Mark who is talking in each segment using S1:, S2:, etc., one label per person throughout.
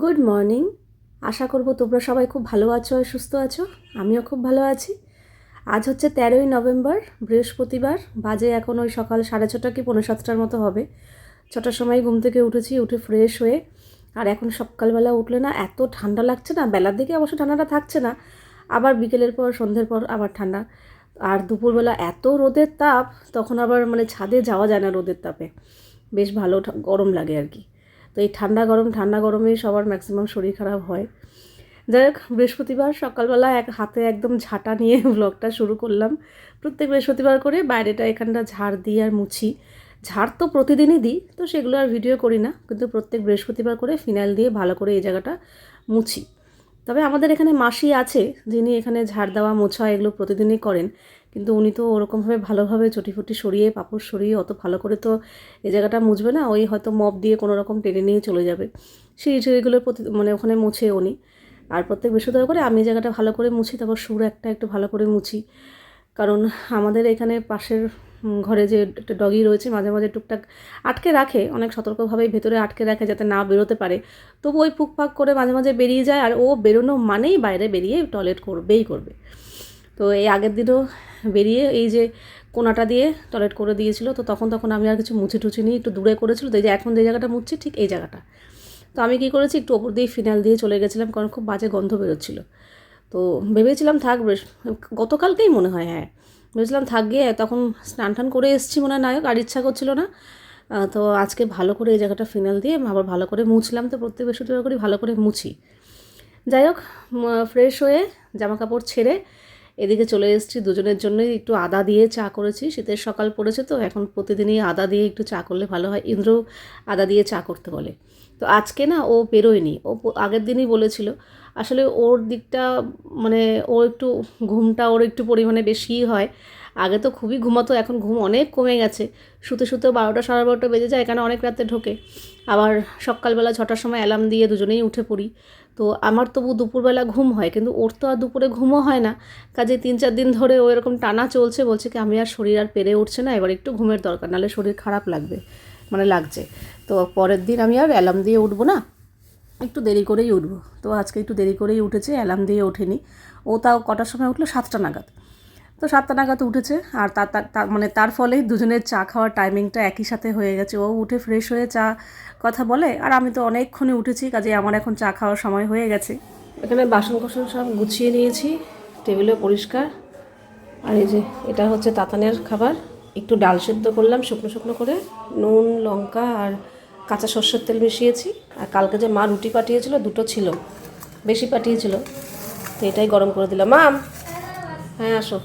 S1: Good morning আশা করব তোমরা সবাই খুব ভালো আছো আর সুস্থ আছো। আমিও খুব ভালো আছি। আজ হচ্ছে তেরোই নভেম্বর, বৃহস্পতিবার। বাজে এখন ওই সকাল সাড়ে ছটা কি পনেরো সাতটার মতো হবে। ছটার সময় ঘুম থেকে উঠেছি, উঠে ফ্রেশ হয়ে। আর এখন সকালবেলা উঠলে না এত ঠান্ডা লাগছে না, বেলার দিকে অবশ্য ঠান্ডাটা থাকছে না। আবার বিকেলের পর, সন্ধ্যের পর আবার ঠান্ডা। আর দুপুরবেলা এত রোদের তাপ, তখন আবার মানে ছাদে যাওয়া যায় না রোদের তাপে। বেশ ভালো গরম লাগে আর কি। তো এই ঠান্ডা গরম, ঠান্ডা গরমে সবার ম্যাক্সিমাম শরীর খারাপ হয়। যাই হোক বৃহস্পতিবার সকালবেলা এক হাতে একদম ঝাঁটা নিয়ে ব্লগটা শুরু করলাম। প্রত্যেক বৃহস্পতিবার করে বাইরেটা এখানটা ঝাড় দিই আর মুছি। ঝাড় তো প্রতিদিনই দিই, তো সেগুলো আর ভিডিও করি না। কিন্তু প্রত্যেক বৃহস্পতিবার করে ফিনাইল দিয়ে ভালো করে এই জায়গাটা মুছি। তবে আমাদের এখানে মাসি আছে, যিনি এখানে ঝাড় দেওয়া, মোছা এগুলো প্রতিদিনই করেন। কিন্তু উনি তো ওরকমভাবে ভালোভাবে চটিফটি সরিয়ে, পাপড় সরিয়ে অত ভালো করে তো এই জায়গাটা মুছবে না, ওই হয়তো মপ দিয়ে কোনো রকম টেনে নিয়ে চলে যাবে। সেই সিঁড়িগুলো প্রতি মানে ওখানে মুছে উনি। আর প্রত্যেক বৃহস্পতিবার করে আমি জায়গাটা ভালো করে মুছি, তারপর সুর একটা একটু ভালো করে মুছি। কারণ আমাদের এখানে পাশের ঘরে যে একটা ডগি রয়েছে, মাঝে মাঝে টুকটাক আটকে রাখে, অনেক সতর্কভাবেই ভেতরে আটকে রাখে যাতে না বেরোতে পারে। তবু ওই ফুকফাক করে মাঝে মাঝে বেরিয়ে যায়, আর ও বেরোনো মানেই বাইরে বেরিয়ে টয়লেট করবেই করবে। তো এই আগের দিনও বেরিয়ে এই যে কোনাটা দিয়ে টয়লেট করে দিয়েছিল, তো তখন তখন আমি আর কিছু মুছে টুচি নিয়ে একটু দূরে করেছিল, তো এই যে এখন যে জায়গাটা মুছছি ঠিক এই জায়গাটা। তো আমি কী করেছি, একটু ওপর দিয়ে ফিনাইল দিয়ে চলে গেছিলাম, কারণ খুব বাজে গন্ধ বেরোচ্ছিলো। তো ভেবেছিলাম থাক বেশ, গতকালকেই মনে হয় হ্যাঁ। ভেবেছিলাম থাক গিয়ে তখন স্নান টান করে এসেছি মনে হয়, নায়ক আর ইচ্ছা করছিল না। তো আজকে ভালো করে এই জায়গাটা ফিনাইল দিয়ে আবার ভালো করে মুছলাম, তো প্রত্যেক বৃহস্পতিবার করি ভালো করে মুছি। যাই হোক ফ্রেশ হয়ে জামা কাপড় ছেড়ে এদিকে চলে এসেছি, দুজনের জন্যই একটু আদা দিয়ে চা করেছি, শীতের সকাল পড়েছে তো, এখন প্রতিদিনই আদা দিয়ে একটু চা করলে ভালো হয়, ইন্দ্র আদা দিয়ে চা করতে বলে। তো আজকে না ও বেরোয়নি, ও আগের দিনই বলেছিল, আসলে ওর দিকটা মানে ও একটু ঘুমটা ওর একটু পরিমাণে বেশিই হয় আগে তো খুবই ঘুমাতো, এখন ঘুম অনেক কমে গেছে। শুতে শুতে বারোটা সাড়ে বারোটা বেজে যায়, এখানে অনেক রাতে ঢোকে। আবার সকালবেলা ছটার সময় অ্যালার্ম দিয়ে দুজনেই উঠে পড়ি। তো আমার তবু দুপুরবেলা ঘুম হয়, কিন্তু ওর তো আর দুপুরে ঘুমও হয় না। কাজে তিন চার দিন ধরে ও এরকম টানা চলছে, বলছে কি, আমি আর শরীর আর পেরে উঠছে না, এবার একটু ঘুমের দরকার, নাহলে শরীর খারাপ লাগবে। মানে লাগছে। তো পরের দিন আমি আর অ্যালার্ম দিয়ে উঠবো না, একটু দেরি করেই উঠবো। তো আজকে একটু দেরি করেই উঠেছে অ্যালার্ম দিয়ে ওঠেনি। ও তাও কটার সময় উঠল? সাতটা নাগাদ। তো সাতটা নাগাদ উঠেছে আর তার মানে তার ফলেই দুজনের চা খাওয়ার টাইমিংটা একই সাথে হয়ে গেছে। ও উঠে ফ্রেশ হয়ে চা কথা বলে আর আমি তো অনেকক্ষণে উঠেছি কাজে আমার এখন চা খাওয়ার সময় হয়ে গেছে। এখানে বাসন কোসন সব গুছিয়ে নিয়েছি, টেবিলও পরিষ্কার। আর এই যে এটা হচ্ছে তাতানের খাবার। একটু ডাল সেদ্ধ করলাম শুকনো শুকনো করে। নুন, লঙ্কা আর কাঁচা সর্ষের তেল মিশিয়েছি। আর কালকে যে মা রুটি পাঠিয়েছিল, দুটো ছিল, বেশি পাঠিয়েছিল। তো এটাই গরম করে দিলাম। মাম! হ্যাঁ আসো।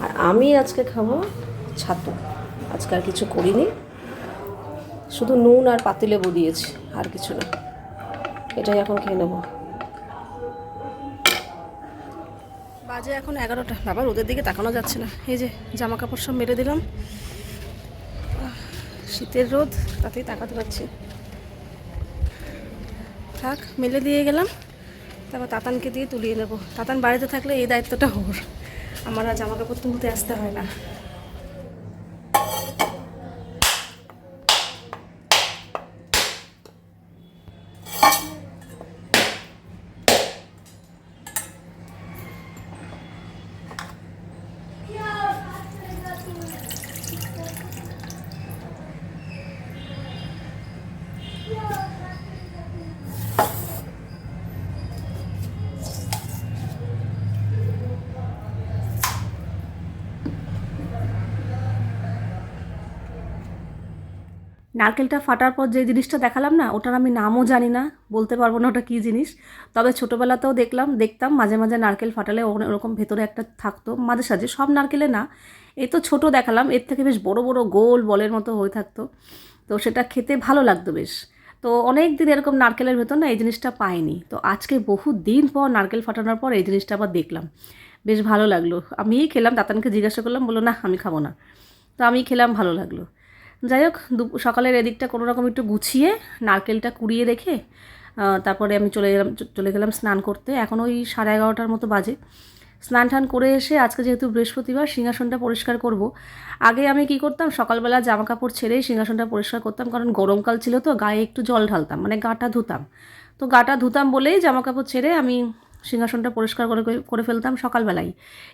S1: আর আমি আজকে খাব ছাতু। আজকে আর কিছু করিনি। শুধু নুন আর পাতিলেবু দিয়েছি, আর কিছু না। এটাই এখন খেয়ে নেব। বাজে এখন এগারোটা। বাবা, রোদের দিকে তাকানো যাচ্ছে না। এই যে জামা কাপড় সব মেরে দিলাম। শীতের রোদ, তাতেই তাকাতে পারছি। থাক, মেলে দিয়ে গেলাম। তারপর তাতানকে দিয়ে তুলিয়ে নেব। তাতান বাড়িতে থাকলে এই দায়িত্বটা ওর। আমার আর জামা কাপড় তুলতে আসতে হয় না। নারকেলটা ফাটার পর যে জিনিসটা দেখালাম না, ওটার আমি নামও জানি না, বলতে পারব না ওটা কী জিনিস। তবে ছোটোবেলাতেও দেখলাম, দেখতাম মাঝে মাঝে নারকেল ফাটালে ওরকম ভেতরে একটা থাকতো, মাঝে সাঝে, সব নারকেলে না। এ তো ছোটো দেখালাম, এর থেকে বেশ বড় বড় গোল বলের মতো হয়ে থাকতো। তো সেটা খেতে ভালো লাগতো বেশ। তো অনেক দিন এরকম নারকেলের ভেতর না এই জিনিসটা পাইনি। তো আজকে বহু দিন পর নারকেল ফাটানোর পর এই জিনিসটা আবার দেখলাম। বেশ ভালো লাগল। আমিই খেলাম, দাতানকে জিজ্ঞাসা করলাম, বলল, না, আমি খাব না। তো আমি খেলাম, ভালো লাগল। যাই হোক সকালের এদিকটা কোনো রকম একটু গুছিয়ে, নারকেলটা কুড়িয়ে রেখে তারপরে আমি চলে গেলাম চলে গেলাম স্নান করতে। এখন ওই সাড়ে এগারোটার মতো বাজে। স্নান টান করে এসে আজকে যেহেতু বৃহস্পতিবার, সিংহাসনটা পরিষ্কার করব। আগে আমি কি করতাম, সকালবেলা জামা কাপড় ছেড়েই সিংহাসনটা পরিষ্কার করতাম, কারণ গরমকাল ছিল তো, গায়ে একটু জল ঢালতাম মানে গাটা ধুতাম। তো গাটা ধুতাম বলেই জামা কাপড় ছেড়ে আমি সিংহাসনটা পরিষ্কার করে করে ফেলতাম সকালবেলায়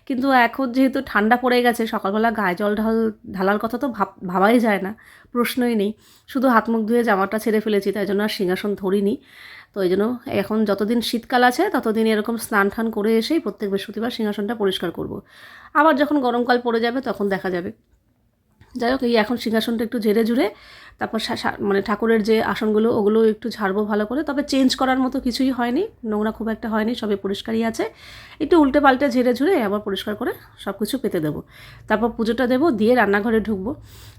S1: কিন্তু এখন যেহেতু ঠান্ডা পড়ে গেছে, সকালবেলা গায়ে জল ঢাল ঢালার কথা তো ভাব ভাবাই যায় না, প্রশ্নই নেই। শুধু হাত মুখ ধুয়ে জামাটা ছেড়ে ফেলেছি, তাই জন্য আর সিংহাসন ধরিনি। তো এই জন্য এখন যতদিন শীতকাল আছে, ততদিন এরকম স্নান টান করে এসেই প্রত্যেক বৃহস্পতিবার সিংহাসনটা পরিষ্কার করব। আবার যখন গরমকাল পড়ে যাবে, তখন দেখা যাবে। যাই হোক, এই এখন সিংহাসনটা একটু ঝেড়ে ঝুড়ে তারপর মানে ঠাকুরের যে আসনগুলো, ওগুলো একটু ঝাড়বো ভালো করে। তবে চেঞ্জ করার মতো কিছুই হয়নি। নোংরা খুব একটা হয়নি সবে পরিষ্কারই আছে। একটু উল্টে পাল্টে ঝেড়ে ঝুড়ে আবার পরিষ্কার করে সব কিছু পেতে দেবো। তারপর পুজোটা দেবো, দিয়ে রান্নাঘরে ঢুকবো।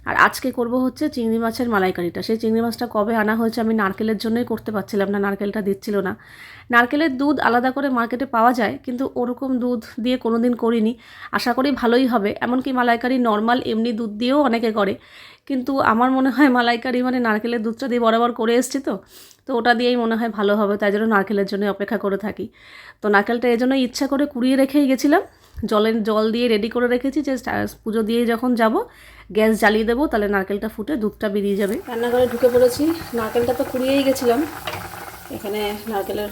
S1: আর আজকে করব হচ্ছে চিংড়ি মাছের মালাইকারিটা। সেই চিংড়ি মাছটা কবে আনা হয়েছে আমি নারকেলের জন্যই করতে পারছিলাম না, নারকেলটা দিচ্ছিল না। নারকেলের দুধ আলাদা করে মার্কেটে পাওয়া যায়, কিন্তু ওরকম দুধ দিয়ে কোনো দিন করিনি। আশা করি ভালোই হবে, এমনকি মালাইকারি নর্মাল এমনি দুধ দিয়েও অনেকে করে। কিন্তু আমার মনে হয় মালাইকারি মানে নারকেলের দুধটা দিয়ে বরাবর করে এসছি তো তো ওটা দিয়েই মনে হয় ভালো হবে, তাই জন্য নারকেলের জন্য অপেক্ষা করে থাকি। তো নারকেলটা এই জন্য ইচ্ছা করে কুড়িয়ে রেখেই গেছিলাম, জলের জল দিয়ে রেডি করে রেখেছি যে পুজো দিয়ে যখন যাব গ্যাস জ্বালিয়ে দেবো, তাহলে নারকেলটা ফুটে দুধটা বেরিয়ে যাবে। রান্নাঘরে ঢুকে পড়েছি, নারকেলটা তো কুড়িয়েই গেছিলাম। এখানে নারকেলের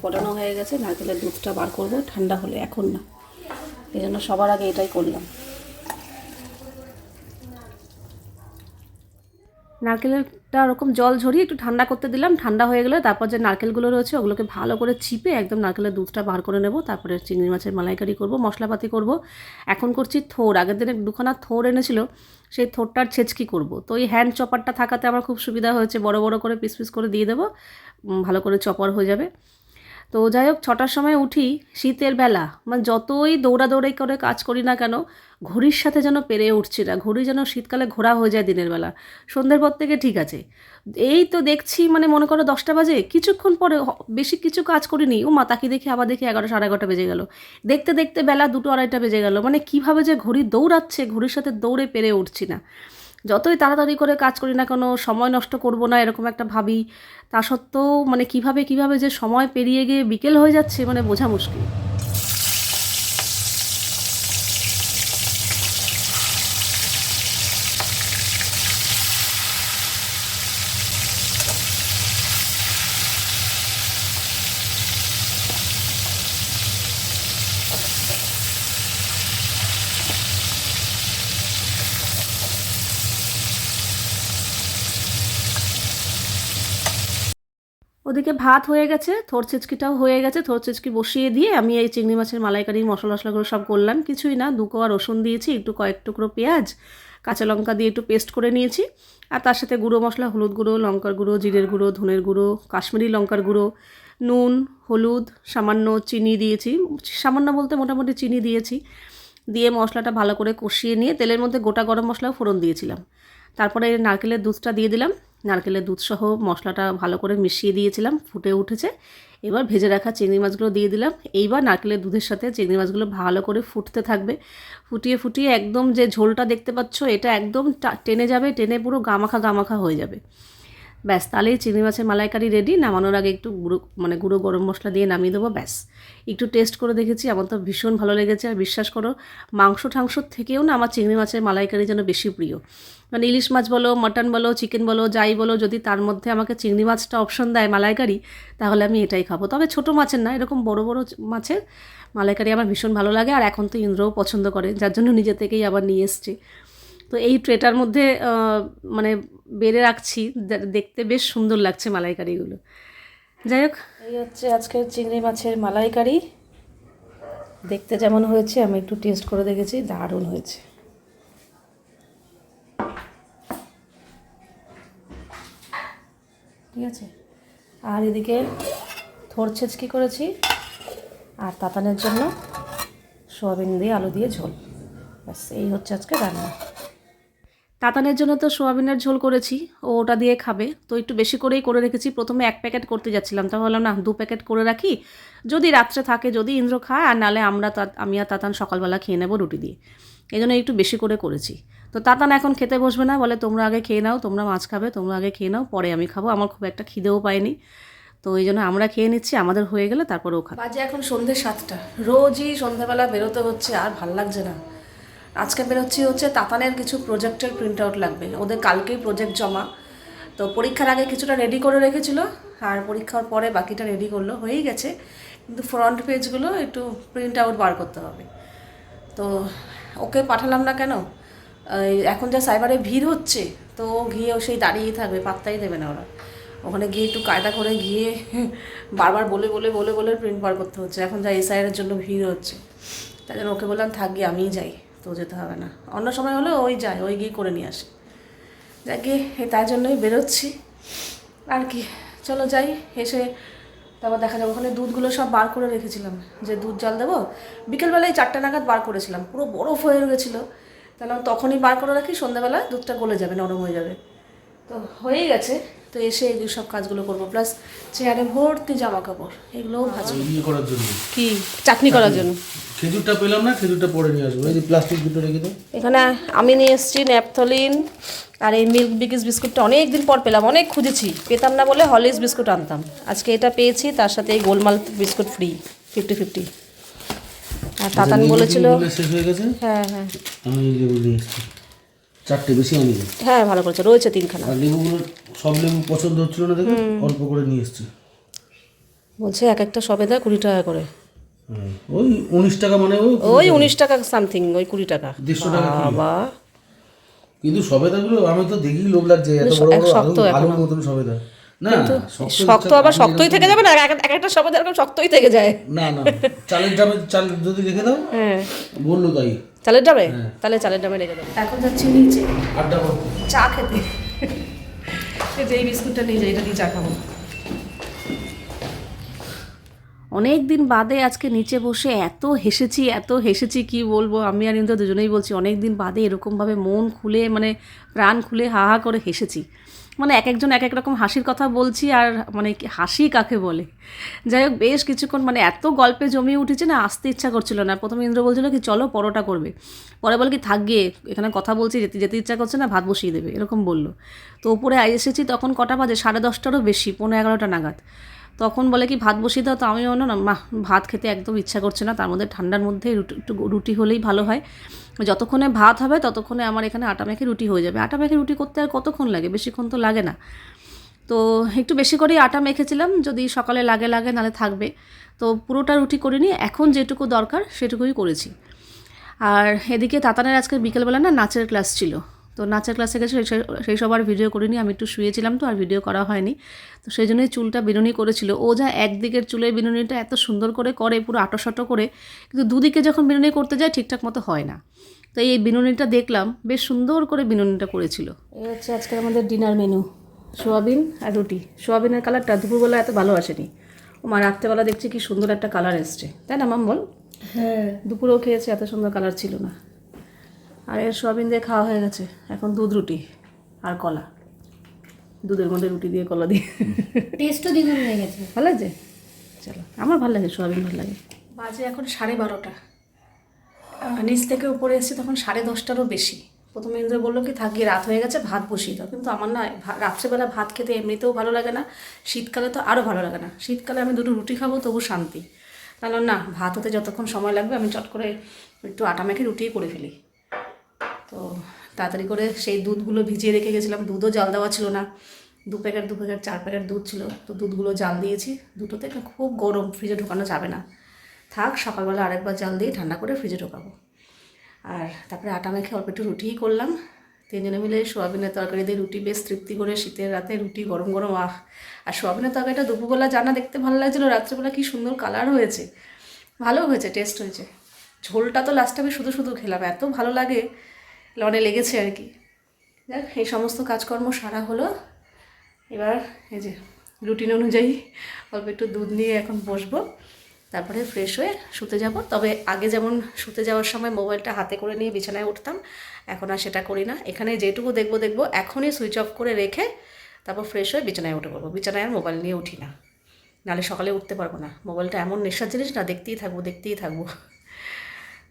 S1: ফোটানো হয়ে গেছে, নারকেলের দুধটা বার করব, ঠান্ডা হলে এখন না। এই জন্য সবার আগে এটাই করলাম। নারকেলটা ওরকম জল ঝরিয়ে একটু ঠান্ডা করতে দিলাম, ঠান্ডা হয়ে গেলে তারপর যে নারকেলগুলো রয়েছে ওগুলোকে ভালো করে চিপে একদম নারকেলের দুধটা বার করে নেব, তারপরে চিংড়ি মাছের মালাইকারি করব, মশলাপাতি করব। এখন করছি থোর, আগের দিনে দুখানা থোর এনেছিল, সেই থোরটার ছেচকি করব। তো এই হ্যান্ড চপারটা থাকাতে আমার খুব সুবিধা হয়েছে, বড় বড় করে পিস পিস করে দিয়ে দেবো ভালো করে চপার হয়ে যাবে। তো যাই হোক, ছটার সময় উঠি, শীতের বেলা। মানে যতই দৌড়াদৌড়ি করে কাজ করি না কেন, ঘড়ির সাথে যেন পেরে উঠছি না, ঘড়ি যেন শীতকালে ঘোরা হয়ে যায় দিনের বেলা। সন্ধ্যের পর থেকে ঠিক আছে। এই তো দেখছি মানে মনে করো দশটা বাজে, কিছুক্ষণ পরে বেশি কিছু কাজ করিনি, ও মা তাকে দেখে আবার দেখি এগারো, সাড়ে এগারোটা বেজে গেল। দেখতে দেখতে বেলা দুটো আড়াইটা বেজে গেল মানে কীভাবে যে ঘড়ি দৌড়াচ্ছে, ঘড়ির সাথে দৌড়ে পেরে উঠছি না। যতই তাড়াতাড়ি করে কাজ করি না কেন, সময় নষ্ট করব না এরকম একটা ভাবি, তা সত্ত্বেও মানে কীভাবে কীভাবে যে সময় পেরিয়ে গিয়ে বিকেল হয়ে যাচ্ছে মানে বোঝা মুশকিল। ওদিকে ভাত হয়ে গেছে, থোর ছিচকিটাও হয়ে গেছে, থোর ছিচকি বসিয়ে দিয়ে আমি এই চিংড়ি মাছের মালাইকারি, মশলা মশলাগুলো সব করলাম। কিছুই না, দু কোয়া রসুন দিয়েছি, একটু কয়েক টুকরো পেঁয়াজ, কাঁচা লঙ্কা দিয়ে একটু পেস্ট করে নিয়েছি। আর তার সাথে গুঁড়ো মশলা, হলুদ গুঁড়ো, লঙ্কার গুঁড়ো, জিরের গুঁড়ো, ধনের গুঁড়ো, কাশ্মীরি লঙ্কার গুঁড়ো, নুন, হলুদ, সামান্য চিনি দিয়েছি। সামান্য বলতে মোটামুটি চিনি দিয়েছি। দিয়ে মশলাটা ভালো করে কষিয়ে নিয়ে তেলের মধ্যে গোটা গরম মশলাও ফোড়ন দিয়েছিলাম। তারপরে নারকেলের দুধটা দিয়ে দিলাম। নারকেলের দুধসহ মশলাটা ভালো করে মিশিয়ে দিয়েছিলাম, ফুটে উঠেছে। এবার ভেজে রাখা চিংড়ি মাছগুলো দিয়ে দিলাম। এইবার নারকেলের দুধের সাথে চিংড়ি মাছগুলো ভালো করে ফুটতে থাকবে। ফুটিয়ে ফুটিয়ে একদম যে ঝোলটা দেখতে পাচ্ছ, এটা একদম টেনে যাবে, টেনে পুরো গামাখা গামাখা হয়ে যাবে। ব্যাস, তাহলেই চিংড়ি মাছের মালাইকারি রেডি নামানোর আগে একটু গুঁড়ো মানে গুঁড়ো গরম মশলা দিয়ে নামিয়ে দেবো, ব্যাস। একটু টেস্ট করে দেখেছি, আমার তো ভীষণ ভালো লেগেছে, আর বিশ্বাস করো, মাংস ঠাংসর থেকেও না আমার চিংড়ি মাছের মালাইকারি যেন বেশি প্রিয়। মানে ইলিশ মাছ বলো, মাটন বলো চিকেন বলো, যাই বলো, যদি তার মধ্যে আমাকে চিংড়ি মাছটা অপশন দেয় মালাইকারি, তাহলে আমি এটাই খাব। তবে ছোটো মাছের না, এরকম বড় বড় মাছের মালাইকারি আমার ভীষণ ভালো লাগে, আর এখন তো ইন্দ্রও পছন্দ করে, যার জন্য নিজে থেকেই আবার নিয়ে এসছে। তো এই ট্রেটার মধ্যে মানে বেড়ে রাখছি দেখতে বেশ সুন্দর লাগছে মালাইকারিগুলো। যাই হোক। এই হচ্ছে আজকের চিংড়ি মাছের মালাইকারি। দেখতে যেমন হয়েছে, আমি একটু টেস্ট করে দেখেছি, দারুণ হয়েছে। ঠিক আছে? আর এদিকে থোর ছেচকি করেছি, আর তাতানের জন্য সোয়াবিন দিয়ে আলু দিয়ে ঝোল। ব্যাস, এই হচ্ছে আজকে রান্না। তাতানের জন্য তো সোয়াবিনের ঝোল করেছি, ও ওটা দিয়ে খাবে। তো একটু বেশি করেই করে রেখেছি। প্রথমে এক প্যাকেট করতে যাচ্ছিলাম। তা ভাবলাম, না, দু প্যাকেট করে রাখি। যদি রাত্রে থাকে, যদি ইন্দ্র খায়, আর নালে আমরা আমি আর তাতান সকালবেলা খেয়ে নেব রুটি দিয়ে। এই জন্য একটু বেশি করে করেছি। তো তাতান এখন খেতে বসবে না, বলে, তোমরা আগে খেয়ে নাও, তোমরা মাছ খাবে, তোমরা আগে খেয়ে নাও, পরে আমি খাব। আমার খুব একটা খিদেও পায়নি। তো এই জন্য আমরা খেয়ে নিচ্ছি, আমাদের হয়ে গেলে তারপরে খাবে। বাজে এখন সন্ধ্যে সাতটা। রোজই সন্ধ্যাবেলা বেরোতে হচ্ছে, আর ভালো লাগছে না। আজকে বেরোচ্ছি হচ্ছে তাতানের কিছু প্রজেক্টের প্রিন্ট আউট লাগবে। ওদের কালকেই প্রজেক্ট জমা। তো পরীক্ষার আগে কিছুটা রেডি করে রেখেছিল, আর পরীক্ষার পরে বাকিটা রেডি করল। হয়েই গেছে, কিন্তু ফ্রন্ট পেজগুলো একটু প্রিন্ট আউট বার করতে হবে। তো ওকে পাঠালাম না কেন? এখন যা সাইবারে ভিড় হচ্ছে, তো গিয়ে ও সেই দাঁড়িয়েই থাকবে, পাত্তাই দেবে না ওরা। ওখানে গিয়ে একটু কায়দা করে গিয়ে বারবার বলে বলে বলে বলে প্রিন্ট বার করতে হচ্ছে। এখন যা এসআইয়ের জন্য ভিড় হচ্ছে, তাই জন্য ওকে বললাম, থাক আমিই যাই। তো যেতে হবে না। অন্য সময় হলে ওই যায়, ওই গিয়ে করে নিয়ে আসে। যাকে তার জন্যই বেরোচ্ছি। আর কি, চলো যাই, এসে তারপর দেখা যাবে ওখানে দুধগুলো সব বার করে রেখেছিলাম। যে দুধ জাল দেবো, বিকেলবেলায় চারটে নাগাদ বার করেছিলাম। পুরো বরফ হয়ে গেছিল। তাহলে তখনই বার করে রাখি সন্ধ্যাবেলা দুধটা গলে যাবে, নরম হয়ে যাবে। তো হয়েই গেছে। তো এসে এই সব কাজগুলো করব। প্লাস চেয়ারে ভর্তি জামা কাপড় এগুলোও ভাজবো।
S2: ইয়ে করার জন্য?
S1: কি? চাটনি করার জন্য।
S2: খেজুরটা পেলাম না খেজুরটা পরে নিয়ে আসব। এই যে প্লাস্টিক দুটো রেখে দাও।
S1: এখানে আমি নিয়ে এসেছি ন্যাপথলিন আর এই মিল্ক বিকিস বিস্কুটটা অনেক দিন পর পেলাম অনেক খুঁজেছি। পেতাম না বলে হলিস বিস্কুট আনতাম। আজকে এটা পেয়েছি তার সাথে এই গোলমাল বিস্কুট ফ্রি ফিফটি ফিফটি আর তাতান বলেছিল
S2: হয়ে গেছে?
S1: হ্যাঁ হ্যাঁ।
S2: আমি এই লেবু নিয়ে এসেছি চারটে বেশি আনি নি।
S1: হ্যাঁ ভালো করেছে। রয়েছে তিনখানা।
S2: আর লেবুগুলো সব লেবু পছন্দ হচ্ছিল না দেখে অল্প করে নিয়ে এসেছি।
S1: বলছে এক একটা সবেদা কুড়ি টাকা করে।
S2: ওই উনিশ টাকা মানে ওই
S1: উনিশ টাকা সামথিং ওই কুড়ি টাকা।
S2: দেড়শো টাকা।
S1: বাবা।
S2: কিন্তু সবেদাগুলো আমি তো দেখি লোভ লাগছে এত বড় বড় আলুর মতন সবেদা না শক্ত
S1: শক্ত আবার শক্তই থেকে যাবে না এক এক একটা সবেদা এরকম শক্তই থেকে যায়।
S2: না না চালের ডাবে চাল যদি রেখে দাও
S1: হ্যাঁ।
S2: বলল তাই।
S1: চালের ডাবে? তাহলে চালের ডাবে রেখে দেবো। এখন যাচ্ছি নিচে। চা খেতে। এই যে এই বিস্কুটটা নিয়ে যাই এটা দিয়ে চা খাব। অনেক দিন বাদে আজকে নিচে বসে এত হেসেছি এত হেসেছি কি বলব? আমি আর ইন্দু দুজনেই বলছি অনেক দিন বাদে এরকমভাবে মন খুলে মানে প্রাণ খুলে হা হা করে হেসেছি। মানে এক একজন এক এক রকম হাসির কথা বলছি আর মানে হাসি কাকে বলে? যাই হোক, বেশ কিছুক্ষণ মানে এত গল্পে জমিয়ে উঠেছে না, আসতে ইচ্ছা করছিল না। প্রথমে ইন্দ্র বলছিল কি, চলো পরোটা করবে। পরে বলে কি, থাক গিয়ে, এখানে কথা বলছি, যেতে যেতে ইচ্ছা করছে না, ভাত বসিয়ে দেবে। এরকম বলল। তো উপরে এসেছি, তখন কটা বাজে? সাড়ে দশটারও বেশি পনেরো এগারোটা নাগাদ। তখন বলে কি, ভাত বসিয়ে দাও তো আমি অন্য না, মা, ভাত খেতে একদম ইচ্ছা করছে না। তার মধ্যে ঠান্ডার মধ্যে রুটি, একটু রুটি হলেই ভালো হয়। যতক্ষণে ভাত হবে, ততক্ষণে আমার এখানে আটা মেখে রুটি হয়ে যাবে। আটা মেখে রুটি করতে আর কতক্ষণ লাগে? বেশিক্ষণ তো লাগে না। তো একটু বেশি করেই আটা মেখেছিলাম, যদি সকালে লাগে লাগে নালে থাকবে। তো পুরোটা রুটি করিনি এখন যেটুকু দরকার, সেটুকুই করেছি। আর এদিকে তাতানের আজকে বিকেলবেলা না, নাচের ক্লাস ছিল। তো নাচের ক্লাসে গেছে সেই- সব আর ভিডিও করিনি আমি একটু শুয়েছিলাম তো আর ভিডিও করা হয়নি। তো সেই জন্যই চুলটা বিনুনি করেছিল। ও যা একদিকের চুলের বিনুনিটা এত সুন্দর করে করে পুরো আটোসাটো করে কিন্তু দুদিকে যখন বিনুনি করতে যায় ঠিকঠাক মতো হয় না। তো এই বিনুনিটা দেখলাম বেশ সুন্দর করে বিনুনিটা করেছিল। এই হচ্ছে আজকে আমাদের ডিনার মেনু সোয়াবিন আর রুটি। সোয়াবিনের কালারটা দুপুরবেলা এত ভালো আসেনি। ও মা রাত্রেবেলা দেখছি কি সুন্দর একটা কালার এসছে। তাই না মাম বল
S3: হ্যাঁ।
S1: দুপুরেও খেয়েছে এত সুন্দর কালার ছিল না। আর এর সোয়াবিন দিয়ে খাওয়া হয়ে গেছে। এখন দুধ রুটি আর কলা। দুধের মধ্যে রুটি দিয়ে কলা দিয়ে।
S3: টেস্টও দ্বিগুণ হয়ে গেছে।
S1: ভালো লাগছে? চলো আমার ভালো লাগে সোয়াবিন ভালো লাগে। বাজে এখন সাড়ে বারোটা। নিচ থেকে উপরে এসেছি তখন সাড়ে দশটারও বেশি। প্রথমে ইন্দ্র বলল কি থাকি রাত হয়ে গেছে ভাত বসিয়ে দাও। কিন্তু আমার না রাত্রেবেলা ভাত খেতে এমনিতেও ভালো লাগে না। শীতকালে তো আরও ভালো লাগে না। শীতকালে আমি দুটো রুটি খাব তবু শান্তি। তাহলে না ভাত হতে যতক্ষণ সময় লাগবে আমি চট করে একটু আটা মেখে রুটিই করে ফেলি। তো তাড়াতাড়ি করে সেই দুধগুলো ভিজিয়ে রেখে গেছিলাম। দুধও জাল দেওয়া ছিল না। দু প্যাকেট দু প্যাকেট, চার প্যাকেট দুধ ছিল। তো দুধগুলো জাল দিয়েছি। দুটোতে খুব গরম, ফ্রিজে ঢোকানো যাবে না। থাক, সকালবেলা আরেকবার জাল দিয়ে ঠান্ডা করে ফ্রিজে ঢোকাবো। আর তারপরে আটা মেখে অল্প একটু রুটিই করলাম। তিনজনে মিলে সোয়াবিনের তরকারি দিয়ে রুটি বেশ তৃপ্তি করে শীতের রাতে রুটি গরম গরম, আহ! আর সোয়াবিনের তরকারিটা দুপুরবেলা জানা দেখতে ভালো লাগছিল, রাত্রেবেলা কি সুন্দর কালার হয়েছে। ভালো হয়েছে টেস্ট হয়েছে। ঝোলটা তো লাস্টে আমি শুধু শুধু খেলাম, এত ভালো লাগে। লনে লেগেছে আর কি। দেখ এই সমস্ত কাজকর্ম সারা হলো। এবার এই যে রুটিন অনুযায়ী অল্প একটু দুধ নিয়ে এখন বসবো। তারপরে ফ্রেশ হয়ে শুতে যাব। তবে আগে যেমন শুতে যাওয়ার সময় মোবাইলটা হাতে করে নিয়ে বিছানায় উঠতাম, এখন আর সেটা করি না। এখানে যেটুকু দেখব দেখব। এখনই সুইচ অফ করে রেখে তারপর ফ্রেশ হয়ে বিছানায় উঠে পড়ব। বিছানায় আর মোবাইল নিয়ে উঠি না। নাহলে সকালে উঠতে পারব না। মোবাইলটা এমন নেশার জিনিস না, দেখতেই থাকব দেখতেই থাকব।